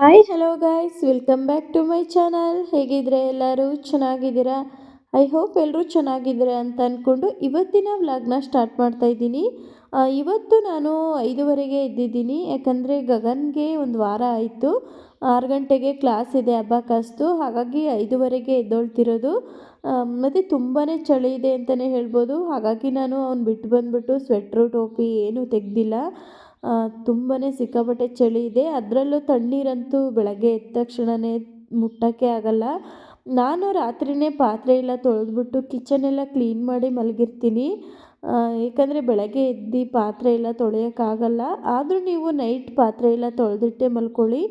Hi hello guys welcome back to my channel ಹೇಗಿದ್ರೆ ಎಲ್ಲರೂ ಚೆನ್ನಾಗಿದ್ದೀರಾ? I hope ಎಲ್ಲರೂ ಚೆನ್ನಾಗಿದ್ದೀರಾ ಅಂತ ಅಂದ್ಕೊಂಡು ಇವತ್ತಿನ ವ್ಲಾಗ್ನ ಸ್ಟಾರ್ಟ್ ಮಾಡ್ತಾ ಇದ್ದೀನಿ. ಇವತ್ತು ನಾನು ಐದುವರೆಗೆ ಇದ್ದಿದ್ದೀನಿ ಯಾಕಂದರೆ ಗಗನ್ಗೆ ಒಂದು ವಾರ ಆಯಿತು. ಆರು ಗಂಟೆಗೆ ಕ್ಲಾಸ್ ಇದೆ ಹಬ್ಬ ಕಾಸ್ತು ಹಾಗಾಗಿ ಐದುವರೆಗೆ ಎದ್ದೊಳ್ತಿರೋದು. ಮತ್ತು ತುಂಬಾ ಚಳಿ ಇದೆ ಅಂತಲೇ ಹೇಳ್ಬೋದು. ಹಾಗಾಗಿ ನಾನು ಅವ್ನು ಬಿಟ್ಟು ಬಂದುಬಿಟ್ಟು ಸ್ವೆಟ್ರು ಟೋಪಿ ಏನೂ ತೆಗೆದಿಲ್ಲ. ತುಂಬಾ ಸಿಕ್ಕಾಪಟ್ಟೆ ಚಳಿ ಇದೆ. ಅದರಲ್ಲೂ ತಣ್ಣೀರಂತೂ ಬೆಳಗ್ಗೆ ಎದ್ದ ತಕ್ಷಣವೇ ಮುಟ್ಟೋಕ್ಕೆ ಆಗಲ್ಲ. ನಾನು ರಾತ್ರಿಯೇ ಪಾತ್ರೆ ಎಲ್ಲ ತೊಳೆದ್ಬಿಟ್ಟು ಕಿಚನ್ ಎಲ್ಲ ಕ್ಲೀನ್ ಮಾಡಿ ಮಲಗಿರ್ತೀನಿ. ಏಕೆಂದರೆ ಬೆಳಗ್ಗೆ ಎದ್ದು ಪಾತ್ರೆ ಎಲ್ಲ ತೊಳೆಯೋಕ್ಕಾಗಲ್ಲ ಆದರೂ ನೀವು ನೈಟ್ ಪಾತ್ರೆ ಎಲ್ಲ ತೊಳೆದಿಟ್ಟೆ ಮಲ್ಕೊಳ್ಳಿ.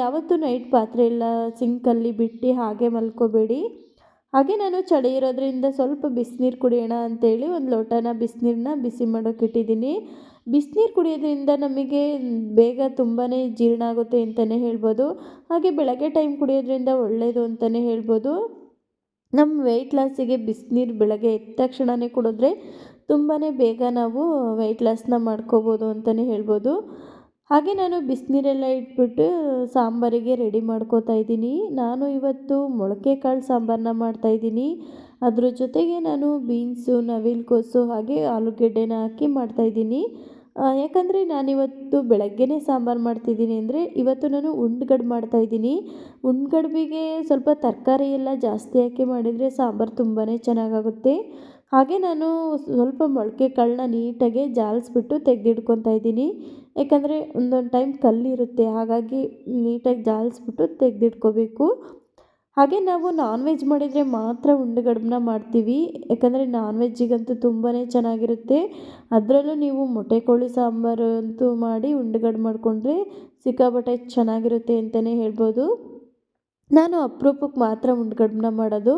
ಯಾವತ್ತೂ ನೈಟ್ ಪಾತ್ರೆ ಎಲ್ಲ ಸಿಂಕಲ್ಲಿ ಬಿಟ್ಟು ಹಾಗೆ ಮಲ್ಕೋಬೇಡಿ. ಹಾಗೆ ನಾನು ಚಳಿ ಇರೋದ್ರಿಂದ ಸ್ವಲ್ಪ ಬಿಸಿನೀರು ಕುಡಿಯೋಣ ಅಂತೇಳಿ ಒಂದು ಲೋಟನ ಬಿಸಿನೀರನ್ನ ಬಿಸಿ ಮಾಡೋಕೆ ಇಟ್ಟಿದ್ದೀನಿ. ಬಿಸಿನೀರು ಕುಡಿಯೋದ್ರಿಂದ ನಮಗೆ ಬೇಗ ತುಂಬಾ ಜೀರ್ಣ ಆಗುತ್ತೆ ಅಂತಲೇ ಹೇಳ್ಬೋದು. ಹಾಗೆ ಬೆಳಗ್ಗೆ ಟೈಮ್ ಕುಡಿಯೋದ್ರಿಂದ ಒಳ್ಳೆಯದು ಅಂತಲೇ ಹೇಳ್ಬೋದು. ನಮ್ಮ ವೆಯ್ಟ್ ಲಾಸಿಗೆ ಬಿಸಿನೀರು ಬೆಳಗ್ಗೆ ಎದ್ದ ತಕ್ಷಣವೇ ಕುಡಿದ್ರೆ ತುಂಬಾ ಬೇಗ ನಾವು ವೆಯ್ಟ್ ಲಾಸ್ನ ಮಾಡ್ಕೋಬೋದು ಅಂತಲೇ ಹೇಳ್ಬೋದು. ಹಾಗೆ ನಾನು ಬಿಸಿನೀರೆಲ್ಲ ಇಟ್ಬಿಟ್ಟು ಸಾಂಬಾರಿಗೆ ರೆಡಿ ಮಾಡ್ಕೋತಾ ಇದ್ದೀನಿ. ನಾನು ಇವತ್ತು ಮೊಳಕೆ ಕಾಳು ಸಾಂಬಾರನ್ನ ಮಾಡ್ತಾಯಿದ್ದೀನಿ ಅದ್ರ ಜೊತೆಗೆ ನಾನು ಬೀನ್ಸು, ನವಿಲುಕೋಸು ಹಾಗೆ ಆಲೂಗಡ್ಡೆನ ಹಾಕಿ ಮಾಡ್ತಾಯಿದ್ದೀನಿ ಯಾಕಂದರೆ ನಾನಿವತ್ತು ಬೆಳಗ್ಗೆನೇ ಸಾಂಬಾರು ಮಾಡ್ತಿದ್ದೀನಿ ಅಂದರೆ ಇವತ್ತು ನಾನು ಉಂಡ್ಗಡ್ಬು ಮಾಡ್ತಾಯಿದ್ದೀನಿ ಉಂಡ್ಗಡ್ಬಿಗೆ ಸ್ವಲ್ಪ ತರಕಾರಿ ಎಲ್ಲ ಜಾಸ್ತಿ ಹಾಕಿ ಮಾಡಿದರೆ ಸಾಂಬಾರು ತುಂಬಾ ಚೆನ್ನಾಗಾಗುತ್ತೆ. ಹಾಗೆ ನಾನು ಸ್ವಲ್ಪ ಮೊಳಕೆ ಕಾಳನ್ನ ನೀಟಾಗಿ ಜಾಲಿಸ್ಬಿಟ್ಟು ತೆಗೆದಿಡ್ಕೊತಾ ಇದ್ದೀನಿ. ಯಾಕಂದರೆ ಒಂದೊಂದು ಟೈಮ್ ಕಲ್ಲಿರುತ್ತೆ, ಹಾಗಾಗಿ ನೀಟಾಗಿ ಜಾಲಿಸ್ಬಿಟ್ಟು ತೆಗೆದಿಟ್ಕೋಬೇಕು. ಹಾಗೆ ನಾವು ನಾನ್ ವೆಜ್ ಮಾಡಿದರೆ ಮಾತ್ರ ಉಂಡೆಗಡ್ಬನ್ನ ಮಾಡ್ತೀವಿ. ಯಾಕಂದರೆ ನಾನ್ ವೆಜ್ಜಿಗಂತೂ ತುಂಬಾ ಚೆನ್ನಾಗಿರುತ್ತೆ. ಅದರಲ್ಲೂ ನೀವು ಮೊಟ್ಟೆ ಕೋಳಿ ಸಾಂಬಾರು ಅಂತೂ ಮಾಡಿ ಉಂಡೆಗಡ್ ಮಾಡಿಕೊಂಡ್ರೆ ಸಿಕ್ಕಾಪಟ್ಟೆ ಚೆನ್ನಾಗಿರುತ್ತೆ ಅಂತಲೇ ಹೇಳ್ಬೋದು. ನಾನು ಅಪರೂಪಕ್ಕೆ ಮಾತ್ರ ಉಂಡೆಗಡ್ಬನ್ನ ಮಾಡೋದು.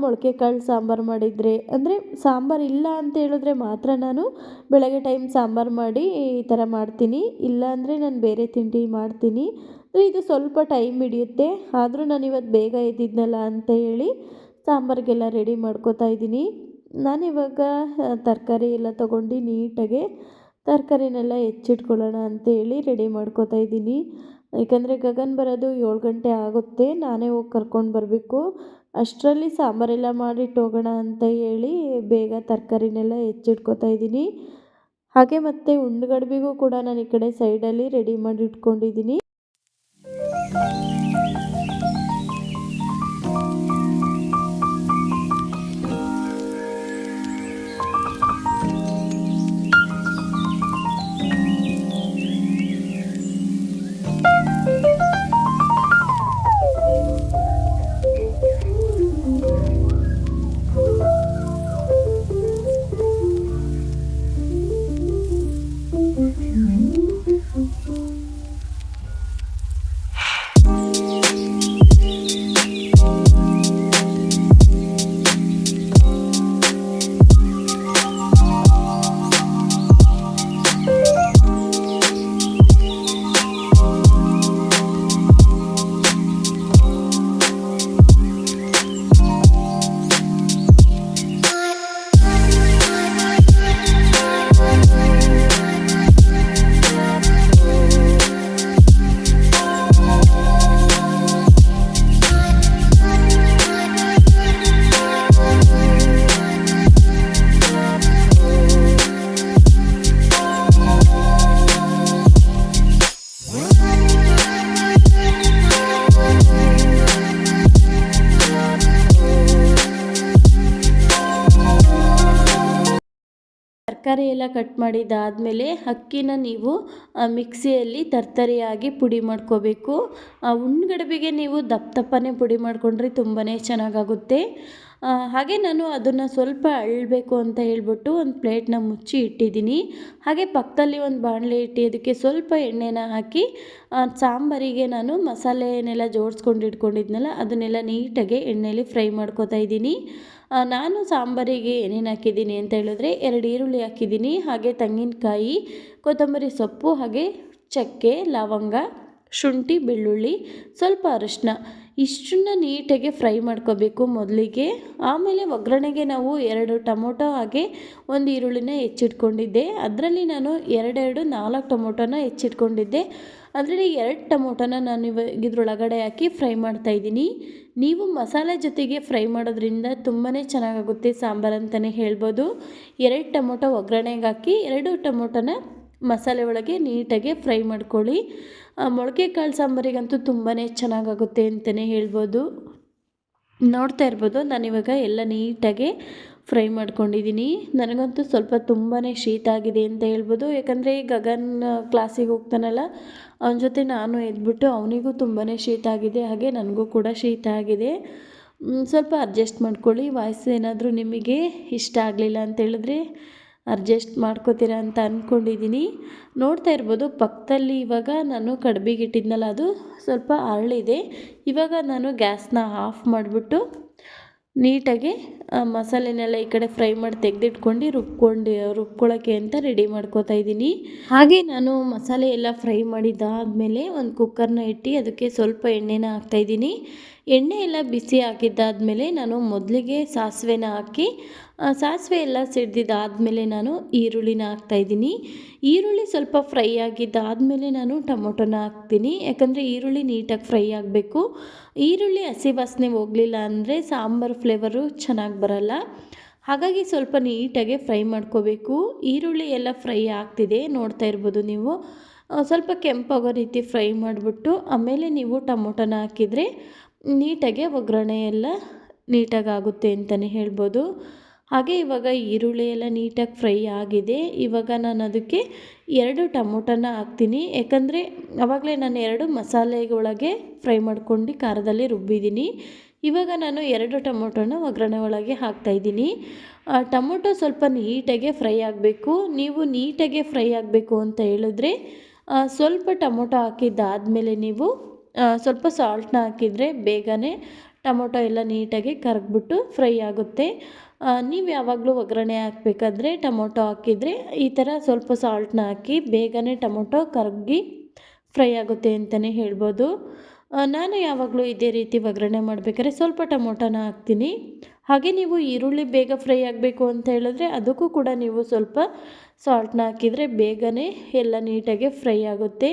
ಮೊಳಕೆ ಕಾಳು ಸಾಂಬಾರು ಮಾಡಿದರೆ, ಅಂದರೆ ಸಾಂಬಾರು ಇಲ್ಲ ಅಂತ ಹೇಳಿದ್ರೆ ಮಾತ್ರ ನಾನು ಬೆಳಗ್ಗೆ ಟೈಮ್ ಸಾಂಬಾರು ಮಾಡಿ ಈ ಥರ ಮಾಡ್ತೀನಿ. ಇಲ್ಲ ಅಂದರೆ ನಾನು ಬೇರೆ ತಿಂಡಿ ಮಾಡ್ತೀನಿ. ಇದು ಸ್ವಲ್ಪ ಟೈಮ್ ಹಿಡಿಯುತ್ತೆ. ಆದರೂ ನಾನು ಇವತ್ತು ಬೇಗ ಇದ್ದಿದ್ನಲ್ಲ ಅಂತ ಹೇಳಿ ಸಾಂಬಾರಿಗೆಲ್ಲ ರೆಡಿ ಮಾಡ್ಕೋತಾ ಇದ್ದೀನಿ. ನಾನಿವಾಗ ತರಕಾರಿ ಎಲ್ಲ ತೊಗೊಂಡು ನೀಟಾಗೆ ತರಕಾರಿನೆಲ್ಲ ಹೆಚ್ಚಿಟ್ಕೊಳ್ಳೋಣ ಅಂತೇಳಿ ರೆಡಿ ಮಾಡ್ಕೋತಾ ಇದ್ದೀನಿ. ಯಾಕಂದರೆ ಗಗನ್ ಬರೋದು ಏಳು ಗಂಟೆ ಆಗುತ್ತೆ. ನಾನೇ ಹೋಗಿ ಕರ್ಕೊಂಡು ಬರಬೇಕು. ಅಷ್ಟರಲ್ಲಿ ಸಾಂಬಾರೆಲ್ಲ ಮಾಡಿಟ್ಟು ಹೋಗೋಣ ಅಂತ ಹೇಳಿ ಬೇಗ ತರಕಾರಿನೆಲ್ಲ ಹೆಚ್ಚಿಟ್ಕೋತಾ ಇದ್ದೀನಿ. ಹಾಗೆ ಮತ್ತೆ ಉಂಡುಗಡ್ಬಿಗೂ ಕೂಡ ನಾನು ಈ ಕಡೆ ಸೈಡಲ್ಲಿ ರೆಡಿ ಮಾಡಿ ಇಟ್ಕೊಂಡಿದ್ದೀನಿ ತರಕಾರಿ ಎಲ್ಲ ಕಟ್ ಮಾಡಿದ್ದಾದಮೇಲೆ ಅಕ್ಕಿನ ನೀವು ಮಿಕ್ಸಿಯಲ್ಲಿ ತರ್ತರಿಯಾಗಿ ಪುಡಿ ಮಾಡ್ಕೋಬೇಕು. ಉಂಡುಗಡ್ಬಿಗೆ ನೀವು ದಪ್ಪ ದಪ್ಪನೇ ಪುಡಿ ಮಾಡಿಕೊಂಡ್ರೆ ತುಂಬಾ ಚೆನ್ನಾಗಾಗುತ್ತೆ. ಹಾಗೆ ನಾನು ಅದನ್ನು ಸ್ವಲ್ಪ ಅಳಬೇಕು ಅಂತ ಹೇಳ್ಬಿಟ್ಟು ಒಂದು ಪ್ಲೇಟ್ನ ಮುಚ್ಚಿ ಇಟ್ಟಿದ್ದೀನಿ. ಹಾಗೆ ಪಕ್ಕದಲ್ಲಿ ಒಂದು ಬಾಣಲೆ ಇಟ್ಟು ಅದಕ್ಕೆ ಸ್ವಲ್ಪ ಎಣ್ಣೆನ ಹಾಕಿ ಸಾಂಬಾರಿಗೆ ನಾನು ಮಸಾಲೆನೆಲ್ಲ ಜೋಡಿಸ್ಕೊಂಡು ಇಟ್ಕೊಂಡಿದ್ನಲ್ಲ ಅದನ್ನೆಲ್ಲ ನೀಟಾಗಿ ಎಣ್ಣೆಯಲ್ಲಿ ಫ್ರೈ ಮಾಡ್ಕೋತಾ ಇದ್ದೀನಿ. ನಾನು ಸಾಂಬಾರಿಗೆ ಏನೇನು ಹಾಕಿದ್ದೀನಿ ಅಂತ ಹೇಳಿದ್ರೆ ಎರಡು ಈರುಳ್ಳಿ ಹಾಕಿದ್ದೀನಿ, ಹಾಗೆ ತೆಂಗಿನಕಾಯಿ, ಕೊತ್ತಂಬರಿ ಸೊಪ್ಪು, ಹಾಗೆ ಚಕ್ಕೆ, ಲವಂಗ ಶುಂಠಿ, ಬೆಳ್ಳುಳ್ಳಿ, ಸ್ವಲ್ಪ ಅರಿಶಿನ, ಇಷ್ಟನ್ನ ನೀಟಾಗಿ ಫ್ರೈ ಮಾಡ್ಕೋಬೇಕು ಮೊದಲಿಗೆ. ಆಮೇಲೆ ಒಗ್ಗರಣೆಗೆ ನಾವು ಎರಡು ಟೊಮೊಟೊ ಹಾಗೆ ಒಂದು ಈರುಳ್ಳಿನ ಹೆಚ್ಚಿಟ್ಕೊಂಡಿದ್ದೆ. ಅದರಲ್ಲಿ ನಾನು ಎರಡೆರಡು ನಾಲ್ಕು ಟೊಮೊಟೊನ ಹೆಚ್ಚಿಟ್ಕೊಂಡಿದ್ದೆ. ಅದರಲ್ಲಿ ಎರಡು ಟೊಮೊಟೊನ ನಾನು ಇವಾಗ ಇದ್ರೊಳಗಡೆ ಹಾಕಿ ಫ್ರೈ ಮಾಡ್ತಾ ಇದ್ದೀನಿ. ನೀವು ಮಸಾಲೆ ಜೊತೆಗೆ ಫ್ರೈ ಮಾಡೋದ್ರಿಂದ ತುಂಬಾ ಚೆನ್ನಾಗಾಗುತ್ತೆ ಸಾಂಬಾರು ಅಂತಲೇ ಹೇಳ್ಬೋದು. ಎರಡು ಟೊಮೊಟೊ ಒಗ್ಗರಣೆಗೆ ಹಾಕಿ ಎರಡು ಟೊಮೊಟೊನ ಮಸಾಲೆ ಒಳಗೆ ನೀಟಾಗಿ ಫ್ರೈ ಮಾಡ್ಕೊಳ್ಳಿ. ಮೊಳಕೆ ಕಾಳು ಸಾಂಬಾರಿಗಂತೂ ತುಂಬಾ ಚೆನ್ನಾಗಾಗುತ್ತೆ ಅಂತಲೇ ಹೇಳ್ಬೋದು. ನೋಡ್ತಾ ಇರ್ಬೋದು, ನಾನಿವಾಗ ಎಲ್ಲ ನೀಟಾಗಿ ಫ್ರೈ ಮಾಡ್ಕೊಂಡಿದ್ದೀನಿ. ನನಗಂತೂ ಸ್ವಲ್ಪ ತುಂಬಾ ಶೀತ ಆಗಿದೆ ಅಂತ ಹೇಳ್ಬೋದು. ಯಾಕಂದರೆ ಗಗನ್ ಕ್ಲಾಸಿಗೆ ಹೋಗ್ತಾನಲ್ಲ, ಅವನ ಜೊತೆ ನಾನು ಎದ್ಬಿಟ್ಟು ಅವನಿಗೂ ತುಂಬಾ ಶೀತ ಆಗಿದೆ, ಹಾಗೆ ನನಗೂ ಕೂಡ ಶೀತ ಆಗಿದೆ. ಸ್ವಲ್ಪ ಅಡ್ಜಸ್ಟ್ ಮಾಡ್ಕೊಳ್ಳಿ, ವಾಯ್ಸ್ ಏನಾದರೂ ನಿಮಗೆ ಇಷ್ಟ ಆಗಲಿಲ್ಲ ಅಂತ ಹೇಳಿದ್ರೆ ಅಡ್ಜಸ್ಟ್ ಮಾಡ್ಕೋತೀರ ಅಂತ ಅಂದ್ಕೊಂಡಿದ್ದೀನಿ ನೋಡ್ತಾ ಇರ್ಬೋದು, ಪಕ್ಕದಲ್ಲಿ ಇವಾಗ ನಾನು ಕಡ್ಬಿಗೆ ಇಟ್ಟಿದ್ನಲ್ಲ ಅದು, ಸ್ವಲ್ಪ ಅರಳಿದೆ. ಇವಾಗ ನಾನು ಗ್ಯಾಸ್ನ ಆಫ್ ಮಾಡಿಬಿಟ್ಟು ನೀಟಾಗಿ ಮಸಾಲೆನೆಲ್ಲ ಈ ಕಡೆ ಫ್ರೈ ಮಾಡಿ ತೆಗೆದಿಟ್ಕೊಂಡು ರುಬ್ಕೊಂಡು ರುಬ್ಕೊಳ್ಳೋಕ್ಕೆ ಅಂತ ರೆಡಿ ಮಾಡ್ಕೋತಾ ಇದ್ದೀನಿ. ಹಾಗೆ ನಾನು ಮಸಾಲೆ ಎಲ್ಲ ಫ್ರೈ ಮಾಡಿದ್ದಾದಮೇಲೆ ಒಂದು ಕುಕ್ಕರ್ನ ಇಟ್ಟು ಅದಕ್ಕೆ ಸ್ವಲ್ಪ ಎಣ್ಣೆನ ಹಾಕ್ತಾಯಿದ್ದೀನಿ ಎಣ್ಣೆ ಎಲ್ಲ ಬಿಸಿ ಆಗಿದ್ದಾದಮೇಲೆ ನಾನು ಮೊದಲಿಗೆ ಸಾಸಿವೆನ ಹಾಕಿ ಸಾಸಿವೆ ಎಲ್ಲ ಸಿಡ್ದಿದ್ದಾದಮೇಲೆ ನಾನು ಈರುಳ್ಳಿನ ಹಾಕ್ತಾಯಿದ್ದೀನಿ ಈರುಳ್ಳಿ ಸ್ವಲ್ಪ ಫ್ರೈ ಆಗಿದ್ದಾದಮೇಲೆ ನಾನು ಟೊಮೊಟೊನ ಹಾಕ್ತೀನಿ. ಯಾಕಂದರೆ ಈರುಳ್ಳಿ ನೀಟಾಗಿ ಫ್ರೈ ಆಗಬೇಕು. ಈರುಳ್ಳಿ ಹಸಿ ವಾಸನೆ ಹೋಗಲಿಲ್ಲ ಅಂದರೆ ಸಾಂಬಾರು ಫ್ಲೇವರು ಚೆನ್ನಾಗಿ ಬರಲ್ಲ. ಹಾಗಾಗಿ ಸ್ವಲ್ಪ ನೀಟಾಗಿ ಫ್ರೈ ಮಾಡ್ಕೋಬೇಕು. ಈರುಳ್ಳಿ ಎಲ್ಲ ಫ್ರೈ ಆಗ್ತಿದೆ, ನೋಡ್ತಾ ಇರ್ಬೋದು ನೀವು. ಸ್ವಲ್ಪ ಕೆಂಪಾಗೋ ರೀತಿ ಫ್ರೈ ಮಾಡಿಬಿಟ್ಟು ಆಮೇಲೆ ನೀವು ಟೊಮೊಟೊನ ಹಾಕಿದರೆ ನೀಟಾಗಿ ಒಗ್ಗರಣೆ ಎಲ್ಲ ನೀಟಾಗಿ ಆಗುತ್ತೆ ಅಂತಲೇ ಹೇಳ್ಬೋದು. ಹಾಗೆ ಇವಾಗ ಈರುಳ್ಳಿ ಎಲ್ಲ ನೀಟಾಗಿ ಫ್ರೈ ಆಗಿದೆ. ಇವಾಗ ನಾನು ಅದಕ್ಕೆ ಎರಡು ಟೊಮೊಟೊನ ಹಾಕ್ತೀನಿ. ಯಾಕಂದರೆ ಆವಾಗಲೇ ನಾನು ಎರಡು ಮಸಾಲೆಗಳೊಳಗೆ ಫ್ರೈ ಮಾಡ್ಕೊಂಡು ಖಾರದಲ್ಲಿ ರುಬ್ಬಿದ್ದೀನಿ. ಇವಾಗ ನಾನು ಎರಡು ಟೊಮೊಟೊನ ಒಗ್ಗರಣೆ ಒಳಗೆ ಹಾಕ್ತಾಯಿದ್ದೀನಿ ಟೊಮೊಟೊ ಸ್ವಲ್ಪ ನೀಟಾಗೆ ಫ್ರೈ ಆಗಬೇಕು. ನೀವು ನೀಟಾಗೆ ಫ್ರೈ ಆಗಬೇಕು ಅಂತ ಹೇಳಿದ್ರೆ ಸ್ವಲ್ಪ ಟೊಮೊಟೊ ಹಾಕಿದ್ದಾದಮೇಲೆ ನೀವು ಸ್ವಲ್ಪ ಸಾಲ್ಟನ್ನ ಹಾಕಿದರೆ ಬೇಗನೆ ಟೊಮೊಟೊ ಎಲ್ಲ ನೀಟಾಗಿ ಕರಗ್ಬಿಟ್ಟು ಫ್ರೈ ಆಗುತ್ತೆ. ನೀವು ಯಾವಾಗಲೂ ಒಗ್ಗರಣೆ ಹಾಕಬೇಕಾದ್ರೆ ಟೊಮೊಟೊ ಹಾಕಿದರೆ ಈ ಥರ ಸ್ವಲ್ಪ ಸಾಲ್ಟನ್ನ ಹಾಕಿ ಬೇಗನೆ ಟೊಮೊಟೊ ಕರಗಿ ಫ್ರೈ ಆಗುತ್ತೆ ಅಂತಲೇ ಹೇಳ್ಬೋದು. ನಾನು ಯಾವಾಗಲೂ ಇದೇ ರೀತಿ ಒಗ್ಗರಣೆ ಮಾಡಬೇಕಾದ್ರೆ ಸ್ವಲ್ಪ ಟೊಮೊಟೊನ ಹಾಕ್ತೀನಿ. ಹಾಗೆ ನೀವು ಈರುಳ್ಳಿ ಬೇಗ ಫ್ರೈ ಆಗಬೇಕು ಅಂತ ಹೇಳಿದ್ರೆ ಅದಕ್ಕೂ ಕೂಡ ನೀವು ಸ್ವಲ್ಪ ಸಾಲ್ಟ್ನ ಹಾಕಿದರೆ ಬೇಗನೆ ಎಲ್ಲ ನೀಟಾಗಿ ಫ್ರೈ ಆಗುತ್ತೆ.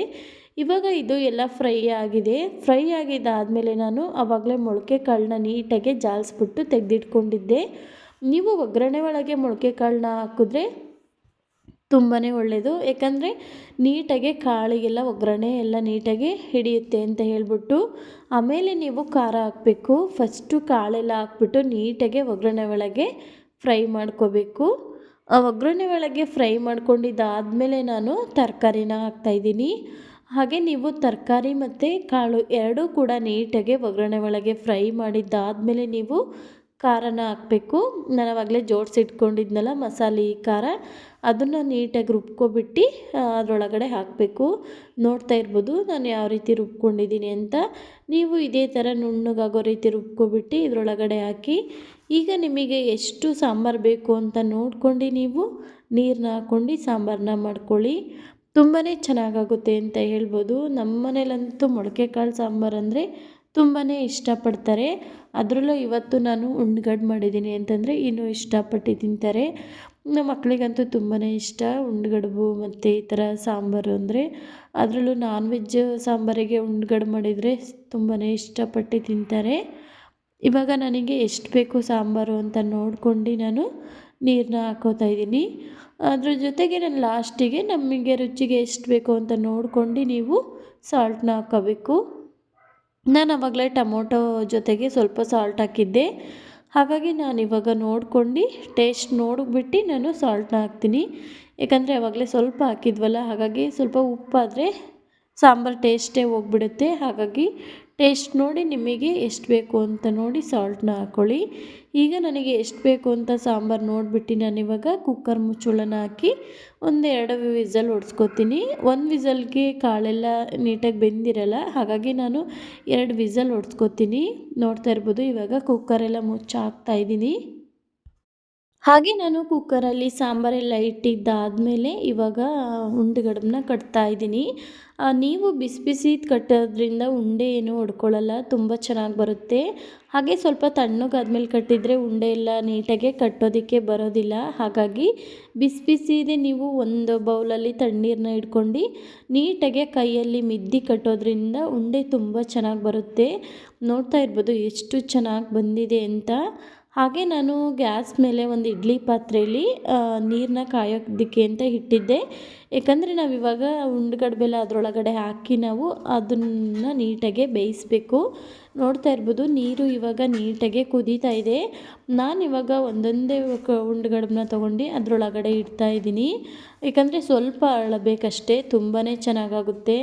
ಇವಾಗ ಇದು ಎಲ್ಲ ಫ್ರೈ ಆಗಿದೆ. ಫ್ರೈ ಆಗಿದ್ದಾದಮೇಲೆ ನಾನು ಆವಾಗಲೇ ಮೊಳಕೆ ಕಾಳನ್ನ ನೀಟಾಗಿ ಜಾಲಿಸ್ಬಿಟ್ಟು ತೆಗೆದಿಟ್ಕೊಂಡಿದ್ದೆ. ನೀವು ಒಗ್ಗರಣೆ ಒಳಗೆ ಮೊಳಕೆ ಕಾಳನ್ನ ಹಾಕಿದ್ರೆ ತುಂಬಾ ಒಳ್ಳೆಯದು ಯಾಕಂದರೆ ನೀಟಾಗಿ ಕಾಳಿಗೆಲ್ಲ, ಒಗ್ಗರಣೆ ಎಲ್ಲ ನೀಟಾಗಿ ಹಿಡಿಯುತ್ತೆ ಅಂತ ಹೇಳ್ಬಿಟ್ಟು ಆಮೇಲೆ ನೀವು ಖಾರ ಹಾಕಬೇಕು. ಫಸ್ಟು ಕಾಳೆಲ್ಲ ಹಾಕ್ಬಿಟ್ಟು ನೀಟಾಗಿ ಒಗ್ಗರಣೆ ಒಳಗೆ ಫ್ರೈ ಮಾಡ್ಕೋಬೇಕು. ಆ ಒಗ್ಗರಣೆ ಒಳಗೆ ಫ್ರೈ ಮಾಡ್ಕೊಂಡಿದ್ದಾದಮೇಲೆ ನಾನು ತರಕಾರಿನ ಹಾಕ್ತಾಯಿದ್ದೀನಿ ಹಾಗೆ ನೀವು ತರಕಾರಿ ಮತ್ತು ಕಾಳು ಎರಡೂ ಕೂಡ ನೀಟಾಗಿ ಒಗ್ಗರಣೆ ಒಳಗೆ ಫ್ರೈ ಮಾಡಿದ್ದಾದಮೇಲೆ ನೀವು ಖಾರನ ಹಾಕಬೇಕು. ನಾನು ಆವಾಗಲೇ ಜೋಡಿಸಿಟ್ಕೊಂಡಿದ್ನಲ್ಲ ಮಸಾಲೆ ಖಾರ, ಅದನ್ನು ನೀಟಾಗಿ ರುಬ್ಕೊಬಿಟ್ಟು ಅದರೊಳಗಡೆ ಹಾಕಬೇಕು. ನೋಡ್ತಾ ಇರ್ಬೋದು ನಾನು ಯಾವ ರೀತಿ ರುಬ್ಕೊಂಡಿದ್ದೀನಿ ಅಂತ. ನೀವು ಇದೇ ಥರ ನುಣ್ಣಗಾಗೋ ರೀತಿ ರುಬ್ಕೊಬಿಟ್ಟು ಇದರೊಳಗಡೆ ಹಾಕಿ, ಈಗ ನಿಮಗೆ ಎಷ್ಟು ಸಾಂಬಾರು ಬೇಕು ಅಂತ ನೋಡ್ಕೊಂಡು ನೀವು ನೀರನ್ನ ಹಾಕ್ಕೊಂಡು ಸಾಂಬಾರನ್ನ ಮಾಡ್ಕೊಳ್ಳಿ. ತುಂಬಾ ಚೆನ್ನಾಗಾಗುತ್ತೆ ಅಂತ ಹೇಳ್ಬೋದು. ನಮ್ಮ ಮನೇಲಂತೂ ಮೊಳಕೆ ಕಾಳು ಸಾಂಬಾರು ಅಂದರೆ ತುಂಬಾ ಇಷ್ಟಪಡ್ತಾರೆ. ಅದರಲ್ಲೂ ಇವತ್ತು ನಾನು ಉಂಡ್ಗಡ್ ಮಾಡಿದ್ದೀನಿ ಅಂತಂದರೆ ಇನ್ನೂ ಇಷ್ಟಪಟ್ಟು ತಿಂತಾರೆ. ನಮ್ಮ ಮಕ್ಕಳಿಗಂತೂ ತುಂಬಾ ಇಷ್ಟ ಉಂಡ್ಗಡ್ಬು ಮತ್ತು ಈ ಥರ ಸಾಂಬಾರು ಅಂದರೆ. ಅದರಲ್ಲೂ ನಾನ್ ವೆಜ್ ಸಾಂಬಾರಿಗೆ ಉಂಡ್ಗಡ್ ಮಾಡಿದರೆ ತುಂಬಾ ಇಷ್ಟಪಟ್ಟು ತಿಂತಾರೆ. ಇವಾಗ ನನಗೆ ಎಷ್ಟು ಬೇಕು ಸಾಂಬಾರು ಅಂತ ನೋಡ್ಕೊಂಡು ನಾನು ನೀರನ್ನ ಹಾಕೋತಾ ಇದ್ದೀನಿ. ಅದ್ರ ಜೊತೆಗೆ ನಾನು ಲಾಸ್ಟಿಗೆ ನಮಗೆ ರುಚಿಗೆ ಎಷ್ಟು ಬೇಕು ಅಂತ ನೋಡ್ಕೊಂಡು ನೀವು ಸಾಲ್ಟ್ನ ಹಾಕೋಬೇಕು. ನಾನು ಆವಾಗಲೇ ಟೊಮೊಟೊ ಜೊತೆಗೆ ಸ್ವಲ್ಪ ಸಾಲ್ಟ್ ಹಾಕಿದ್ದೆ. ಹಾಗಾಗಿ ನಾನು ಇವಾಗ ನೋಡ್ಕೊಂಡು ಟೇಸ್ಟ್ ನೋಡಿಬಿಟ್ಟು ನಾನು ಸಾಲ್ಟ್ನ ಹಾಕ್ತೀನಿ. ಯಾಕಂದರೆ ಆವಾಗಲೇ ಸ್ವಲ್ಪ ಹಾಕಿದ್ವಲ್ಲ, ಹಾಗಾಗಿ ಸ್ವಲ್ಪ ಉಪ್ಪಾದರೆ ಸಾಂಬಾರು ಟೇಸ್ಟೇ ಹೋಗ್ಬಿಡುತ್ತೆ. ಹಾಗಾಗಿ ಟೇಸ್ಟ್ ನೋಡಿ ನಿಮಗೆ ಎಷ್ಟು ಬೇಕು ಅಂತ ನೋಡಿ ಸಾಲ್ಟನ್ನ ಹಾಕ್ಕೊಳ್ಳಿ ಈಗ ನನಗೆ ಎಷ್ಟು ಬೇಕು ಅಂತ ಸಾಂಬಾರು ನೋಡಿಬಿಟ್ಟು ನಾನಿವಾಗ ಕುಕ್ಕರ್ ಮುಚ್ಚುಳನ ಹಾಕಿ ಒಂದೆರಡು ವಿಸಲ್ ಹೊಡ್ಸ್ಕೊತೀನಿ ಒಂದು ವಿಸಲ್ಗೆ ಕಾಳೆಲ್ಲ ನೀಟಾಗಿ ಬೆಂದಿರಲ್ಲ, ಹಾಗಾಗಿ ನಾನು ಎರಡು ವಿಸಲ್ ಹೊಡ್ಸ್ಕೊತೀನಿ ನೋಡ್ತಾ ಇರ್ಬೋದು ಇವಾಗ ಕುಕ್ಕರೆಲ್ಲ ಮುಚ್ಚಾಕ್ತಾ ಹಾಕ್ತಾಯಿದ್ದೀನಿ ಹಾಗೆ ನಾನು ಕುಕ್ಕರಲ್ಲಿ ಸಾಂಬಾರೆಲ್ಲ ಇಟ್ಟಿದ್ದಾದಮೇಲೆ ಇವಾಗ ಉಂಡೆಗಡಬನ್ನ ಕಟ್ತಾ ಇದ್ದೀನಿ. ನೀವು ಬಿಸಿ ಬಿಸಿ ಕಟ್ಟೋದ್ರಿಂದ ಉಂಡೆ ಏನು ಹೊಡ್ಕೊಳ್ಳಲ್ಲ ತುಂಬ ಚೆನ್ನಾಗಿ ಬರುತ್ತೆ. ಹಾಗೆ ಸ್ವಲ್ಪ ತಣ್ಣಗಾದ್ಮೇಲೆ ಕಟ್ಟಿದರೆ ಉಂಡೆ ಎಲ್ಲ ನೀಟಾಗೆ ಕಟ್ಟೋದಕ್ಕೆ ಬರೋದಿಲ್ಲ. ಹಾಗಾಗಿ ಬಿಸಿ ಬಿಸಿದೆ ನೀವು ಒಂದು ಬೌಲಲ್ಲಿ ತಣ್ಣೀರನ್ನ ಇಟ್ಕೊಂಡು ನೀಟಾಗೆ ಕೈಯಲ್ಲಿ ಮಿದ್ದಿ ಕಟ್ಟೋದ್ರಿಂದ ಉಂಡೆ ತುಂಬ ಚೆನ್ನಾಗಿ ಬರುತ್ತೆ. ನೋಡ್ತಾ ಇರ್ಬೋದು ಎಷ್ಟು ಚೆನ್ನಾಗಿ ಬಂದಿದೆ ಅಂತ. ಹಾಗೆ ನಾನು ಗ್ಯಾಸ್ ಮೇಲೆ ಒಂದು ಇಡ್ಲಿ ಪಾತ್ರೆಯಲ್ಲಿ ನೀರನ್ನ ಕಾಯೋದಕ್ಕೆ ಅಂತ ಇಟ್ಟಿದ್ದೆ. ಯಾಕಂದರೆ ನಾವು ಇವಾಗ ಉಂಡುಗಡ್ಬೆಲ್ಲ ಅದರೊಳಗಡೆ ಹಾಕಿ ನಾವು ಅದನ್ನು ನೀಟಾಗೆ ಬೇಯಿಸಬೇಕು. ನೋಡ್ತಾ ಇರ್ಬೋದು, ನೀರು ಇವಾಗ ನೀಟಾಗೆ ಕುದೀತಾ ಇದೆ. ನಾನು ಇವಾಗ ಒಂದೊಂದೇ ಉಂಡ್ಗಡ್ಬನ್ನ ಉಂಡುಗಡ್ಬನ್ನ ತೊಗೊಂಡು ಅದರೊಳಗಡೆ ಇಡ್ತಾ ಇದ್ದೀನಿ. ಯಾಕಂದರೆ ಸ್ವಲ್ಪ ಅರಳಬೇಕಷ್ಟೇ ತುಂಬಾ ಚೆನ್ನಾಗಾಗುತ್ತೆ.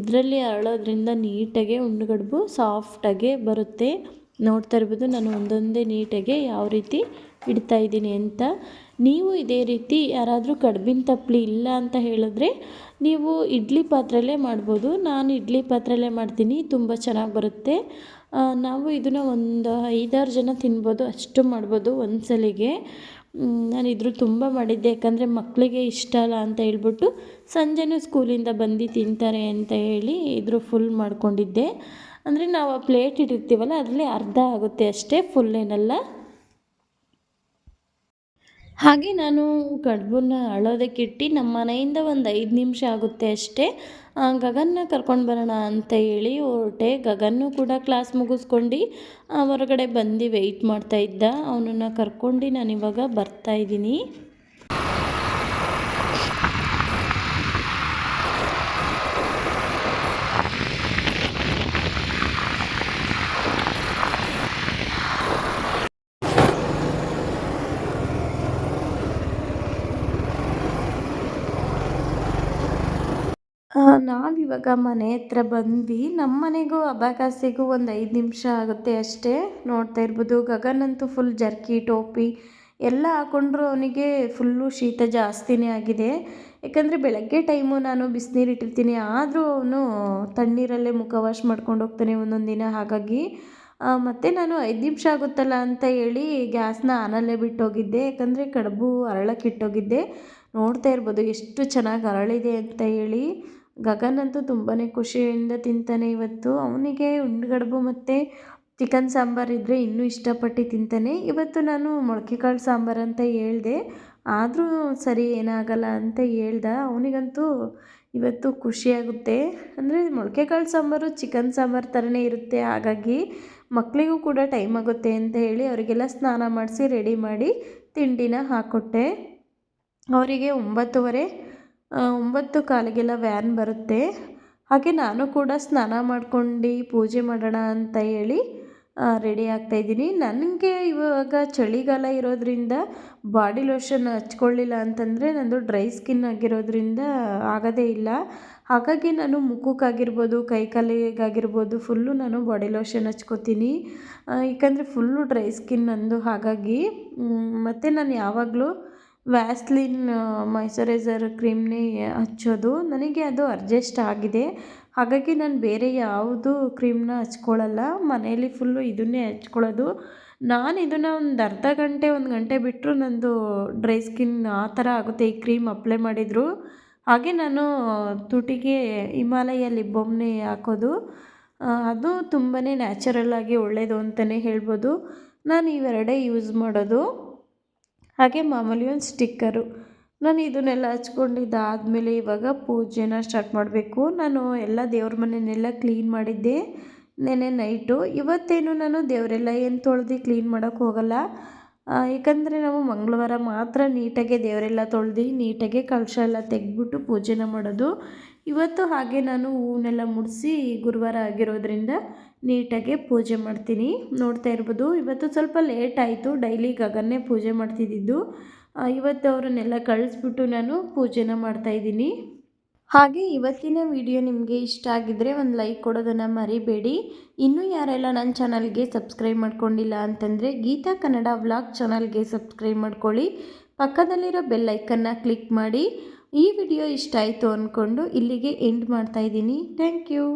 ಇದರಲ್ಲಿ ಅರಳೋದ್ರಿಂದ ನೀಟಾಗೆ ಉಂಡ್ಗಡ್ಬು ಸಾಫ್ಟಾಗೆ ಬರುತ್ತೆ. ನೋಡ್ತಾ ಇರ್ಬೋದು. ನಾನು ಒಂದೊಂದೇ ನೀಟಾಗೆ ಯಾವ ರೀತಿ ಇಡ್ತಾ ಇದ್ದೀನಿ ಅಂತ. ನೀವು ಇದೇ ರೀತಿ ಯಾರಾದರೂ ಕಡ್ಬಿನ ತಪ್ಪಲಿ ಇಲ್ಲ ಅಂತ ಹೇಳಿದ್ರೆ ನೀವು ಇಡ್ಲಿ ಪಾತ್ರೆಯಲ್ಲೇ ಮಾಡ್ಬೋದು. ನಾನು ಇಡ್ಲಿ ಪಾತ್ರೆಯಲ್ಲೇ ಮಾಡ್ತೀನಿ. ತುಂಬ ಚೆನ್ನಾಗಿ ಬರುತ್ತೆ. ನಾವು ಇದನ್ನು ಒಂದು ಐದಾರು ಜನ ತಿನ್ಬೋದು. ಅಷ್ಟು ಮಾಡ್ಬೋದು ಒಂದು ಸಲಿಗೆ ನಾನು ಇದ್ರ ತುಂಬ ಮಾಡಿದ್ದೆ. ಯಾಕಂದರೆ ಮಕ್ಕಳಿಗೆ ಇಷ್ಟ ಅಲ್ಲ ಅಂತ ಹೇಳ್ಬಿಟ್ಟು ಸಂಜೆನೂ ಸ್ಕೂಲಿಂದ ಬಂದು ತಿಂತಾರೆ ಅಂತ ಹೇಳಿ ಇದ್ರ ಫುಲ್ ಮಾಡ್ಕೊಂಡಿದ್ದೆ. ಅಂದರೆ ನಾವು ಆ ಪ್ಲೇಟ್ ಇಟ್ಟಿರ್ತೀವಲ್ಲ, ಅದರಲ್ಲಿ ಅರ್ಧ ಆಗುತ್ತೆ ಅಷ್ಟೇ ಫುಲ್ ಏನಲ್ಲ. ಹಾಗೆ ನಾನು ಕಡುಬನ್ನ ಅಳೋದಕ್ಕೆ ಇಟ್ಟು ನಮ್ಮ ಮನೆಯಿಂದ ಒಂದು ಐದು ನಿಮಿಷ ಆಗುತ್ತೆ ಅಷ್ಟೇ. ಗಗನ್ನ ಕರ್ಕೊಂಡು ಬರೋಣ ಅಂತ ಹೇಳಿ ಹೊರಟೆ. ಗಗನ್ನು ಕೂಡ ಕ್ಲಾಸ್ ಮುಗಿಸ್ಕೊಂಡು ಹೊರಗಡೆ ಬಂದು ವೆಯ್ಟ್ ಮಾಡ್ತಾ ಇದ್ದ. ಅವನನ್ನು ಕರ್ಕೊಂಡು ನಾನಿವಾಗ ಬರ್ತಾಯಿದ್ದೀನಿ ನಾವಿವಾಗ ಮನೆ ಹತ್ರ ಬಂದ್ವಿ. ನಮ್ಮ ಮನೆಗೂ ಅಬಾಕಾಸಿಗೂ ಒಂದು ಐದು ನಿಮಿಷ ಆಗುತ್ತೆ ಅಷ್ಟೇ. ನೋಡ್ತಾ ಇರ್ಬೋದು ಗಗನ್ ಅಂತೂ ಫುಲ್ ಜರ್ಕಿ, ಟೋಪಿ ಎಲ್ಲ ಹಾಕೊಂಡ್ರು ಅವನಿಗೆ ಫುಲ್ಲು ಶೀತ ಜಾಸ್ತಿನೇ ಆಗಿದೆ. ಯಾಕಂದರೆ ಬೆಳಗ್ಗೆ ಟೈಮು ನಾನು ಬಿಸಿನೀರು ಇಟ್ಟಿರ್ತೀನಿ. ಆದರೂ ಅವನು ತಣ್ಣೀರಲ್ಲೇ ಮುಖ ವಾಶ್ ಮಾಡ್ಕೊಂಡು ಹೋಗ್ತಾನೆ ಒಂದೊಂದು ದಿನ. ಹಾಗಾಗಿ ಮತ್ತು ನಾನು ಐದು ನಿಮಿಷ ಆಗುತ್ತಲ್ಲ ಅಂತ ಹೇಳಿ ಗ್ಯಾಸ್ನ ಆನಲ್ಲೇ ಬಿಟ್ಟೋಗಿದ್ದೆ. ಯಾಕಂದರೆ ಕಡುಬು ಅರಳಕ್ಕಿಟ್ಟೋಗಿದ್ದೆ ನೋಡ್ತಾ ಇರ್ಬೋದು, ಎಷ್ಟು ಚೆನ್ನಾಗಿ ಅರಳಿದೆ ಅಂತ ಹೇಳಿ. ಗಗನ್ ಅಂತೂ ತುಂಬಾ ಖುಷಿಯಿಂದ ತಿಂತಾನೆ ಇವತ್ತು. ಅವನಿಗೆ ಉಂಡ್ಗಡ್ಬು ಮತ್ತು ಚಿಕನ್ ಸಾಂಬಾರು ಇದ್ದರೆ ಇನ್ನೂ ಇಷ್ಟಪಟ್ಟು ತಿಂತಾನೆ. ಇವತ್ತು ನಾನು ಮೊಳಕೆ ಕಾಳು ಸಾಂಬಾರು ಅಂತ ಹೇಳಿದೆ. ಆದರೂ ಸರಿ ಏನಾಗಲ್ಲ ಅಂತ ಹೇಳ್ದ. ಅವನಿಗಂತೂ ಇವತ್ತು ಖುಷಿಯಾಗುತ್ತೆ ಅಂದರೆ ಮೊಳಕೆ ಕಾಳು ಸಾಂಬಾರು ಚಿಕನ್ ಸಾಂಬಾರು ಥರನೇ ಇರುತ್ತೆ. ಹಾಗಾಗಿ ಮಕ್ಕಳಿಗೂ ಕೂಡ ಟೈಮ್ ಆಗುತ್ತೆ ಅಂತ ಹೇಳಿ ಅವರಿಗೆಲ್ಲ ಸ್ನಾನ ಮಾಡಿಸಿ ರೆಡಿ ಮಾಡಿ ತಿಂಡಿನ ಹಾಕ್ಕೊಟ್ಟೆ ಅವರಿಗೆ ಒಂಬತ್ತುವರೆ ಒಂಬತ್ತು ಕಾಲಿಗೆಲ್ಲ ವ್ಯಾನ್ ಬರುತ್ತೆ. ಹಾಗೆ ನಾನು ಕೂಡ ಸ್ನಾನ ಮಾಡ್ಕೊಂಡು ಪೂಜೆ ಮಾಡೋಣ ಅಂತ ಹೇಳಿ ರೆಡಿ ಆಗ್ತಾ ಇದ್ದೀನಿ. ನನಗೆ ಇವಾಗ ಚಳಿಗಾಲ ಇರೋದ್ರಿಂದ ಬಾಡಿ ಲೋಷನ್ ಹಚ್ಕೊಳ್ಳಿಲ್ಲ ಅಂತಂದರೆ ನಂದು ಡ್ರೈ ಸ್ಕಿನ್ ಆಗಿರೋದ್ರಿಂದ ಆಗೋದೇ ಇಲ್ಲ. ಹಾಗಾಗಿ ನಾನು ಮುಖಕ್ಕಾಗಿರ್ಬೋದು, ಕೈ ಕಾಲಿಗಾಗಿರ್ಬೋದು ಫುಲ್ಲು ನಾನು ಬಾಡಿ ಲೋಷನ್ ಹಚ್ಕೋತೀನಿ. ಏಕೆಂದರೆ ಫುಲ್ಲು ಡ್ರೈ ಸ್ಕಿನ್ ನಂದು ಹಾಗಾಗಿ. ಮತ್ತು ನಾನು ಯಾವಾಗಲೂ ವ್ಯಾಸ್ಲಿನ್ ಮಾಯ್ಚರೈಸರ್ ಕ್ರೀಮ್ನೇ ಹಚ್ಚೋದು. ನನಗೆ ಅದು ಅಡ್ಜಸ್ಟ್ ಆಗಿದೆ. ಹಾಗಾಗಿ ನಾನು ಬೇರೆ ಯಾವುದು ಕ್ರೀಮ್ನ ಹಚ್ಕೊಳ್ಳಲ್ಲ. ಮನೆಯಲ್ಲಿ ಫುಲ್ಲು ಇದನ್ನೇ ಹಚ್ಕೊಳ್ಳೋದು. ನಾನು ಇದನ್ನು ಒಂದು ಅರ್ಧ ಗಂಟೆ, ಒಂದು ಗಂಟೆ ಬಿಟ್ಟರು ನನ್ನದು ಡ್ರೈ ಸ್ಕಿನ್ ಆ ಥರ ಆಗುತ್ತೆ. ಈ ಕ್ರೀಮ್ ಅಪ್ಲೈ ಮಾಡಿದರು. ಹಾಗೆ ನಾನು ತುಟಿಗೆ ಹಿಮಾಲಯ ಲಿಪ್ ಹಾಕೋದು. ಅದು ತುಂಬಾ ನ್ಯಾಚುರಲ್ ಆಗಿ ಒಳ್ಳೆಯದು ಅಂತಲೇ ಹೇಳ್ಬೋದು. ನಾನು ಇವೆರಡೇ ಯೂಸ್ ಮಾಡೋದು. ಹಾಗೆ ಮಾಮೂಲಿ ಒಂದು ಸ್ಟಿಕ್ಕರು. ನಾನು ಇದನ್ನೆಲ್ಲ ಹಚ್ಕೊಂಡಿದ್ದಾದಮೇಲೆ ಇವಾಗ ಪೂಜೆನ ಸ್ಟಾರ್ಟ್ ಮಾಡಬೇಕು. ನಾನು ಎಲ್ಲ ದೇವ್ರ ಮನೆಯನ್ನೆಲ್ಲ ಕ್ಲೀನ್ ಮಾಡಿದ್ದೆ. ನೆನೆ ನೈಟು ಇವತ್ತೇನು ನಾನು ದೇವರೆಲ್ಲ ಏನು ತೊಳೆದು ಕ್ಲೀನ್ ಮಾಡೋಕ್ಕೆ ಹೋಗಲ್ಲ. ಏಕೆಂದರೆ ನಾವು ಮಂಗಳವಾರ ಮಾತ್ರ ನೀಟಾಗೆ ದೇವರೆಲ್ಲ ತೊಳೆದು ನೀಟಾಗೆ ಕಲಶ ಎಲ್ಲ ತೆಗೆದ್ಬಿಟ್ಟು ಪೂಜೆನ ಮಾಡೋದು. ಇವತ್ತು ಹಾಗೆ ನಾನು ಹೂವನ್ನೆಲ್ಲ ಮುಡಿಸಿ ಗುರುವಾರ ಆಗಿರೋದ್ರಿಂದ ನೀಟಾಗೆ ಪೂಜೆ ಮಾಡ್ತೀನಿ. ನೋಡ್ತಾ ಇರ್ಬೋದು, ಇವತ್ತು ಸ್ವಲ್ಪ ಲೇಟ್ ಆಯಿತು. ಡೈಲಿ ಗಗನ್ನೇ ಪೂಜೆ ಮಾಡ್ತಿದ್ದಿದ್ದು. ಇವತ್ತು ಅವರನ್ನೆಲ್ಲ ಕಳಿಸ್ಬಿಟ್ಟು ನಾನು ಪೂಜೆನ ಮಾಡ್ತಾಯಿದ್ದೀನಿ ಹಾಗೆ ಇವತ್ತಿನ ವಿಡಿಯೋ ನಿಮಗೆ ಇಷ್ಟ ಆಗಿದ್ದರೆ ಒಂದು ಲೈಕ್ ಕೊಡೋದನ್ನು ಮರಿಬೇಡಿ. ಇನ್ನೂ ಯಾರೆಲ್ಲ ನನ್ನ ಚಾನಲ್ಗೆ ಸಬ್ಸ್ಕ್ರೈಬ್ ಮಾಡ್ಕೊಂಡಿಲ್ಲ ಅಂತಂದರೆ ಗೀತಾ ಕನ್ನಡ ವ್ಲಾಗ್ ಚಾನಲ್ಗೆ ಸಬ್ಸ್ಕ್ರೈಬ್ ಮಾಡ್ಕೊಳ್ಳಿ. ಪಕ್ಕದಲ್ಲಿರೋ ಬೆಲ್ ಐಕನ್ನ ಕ್ಲಿಕ್ ಮಾಡಿ. ಈ ವಿಡಿಯೋ ಇಷ್ಟ ಆಯಿತು ಅಂದ್ಕೊಂಡು ಇಲ್ಲಿಗೆ ಎಂಡ್ ಮಾಡ್ತಾಯಿದ್ದೀನಿ ಥ್ಯಾಂಕ್ ಯು.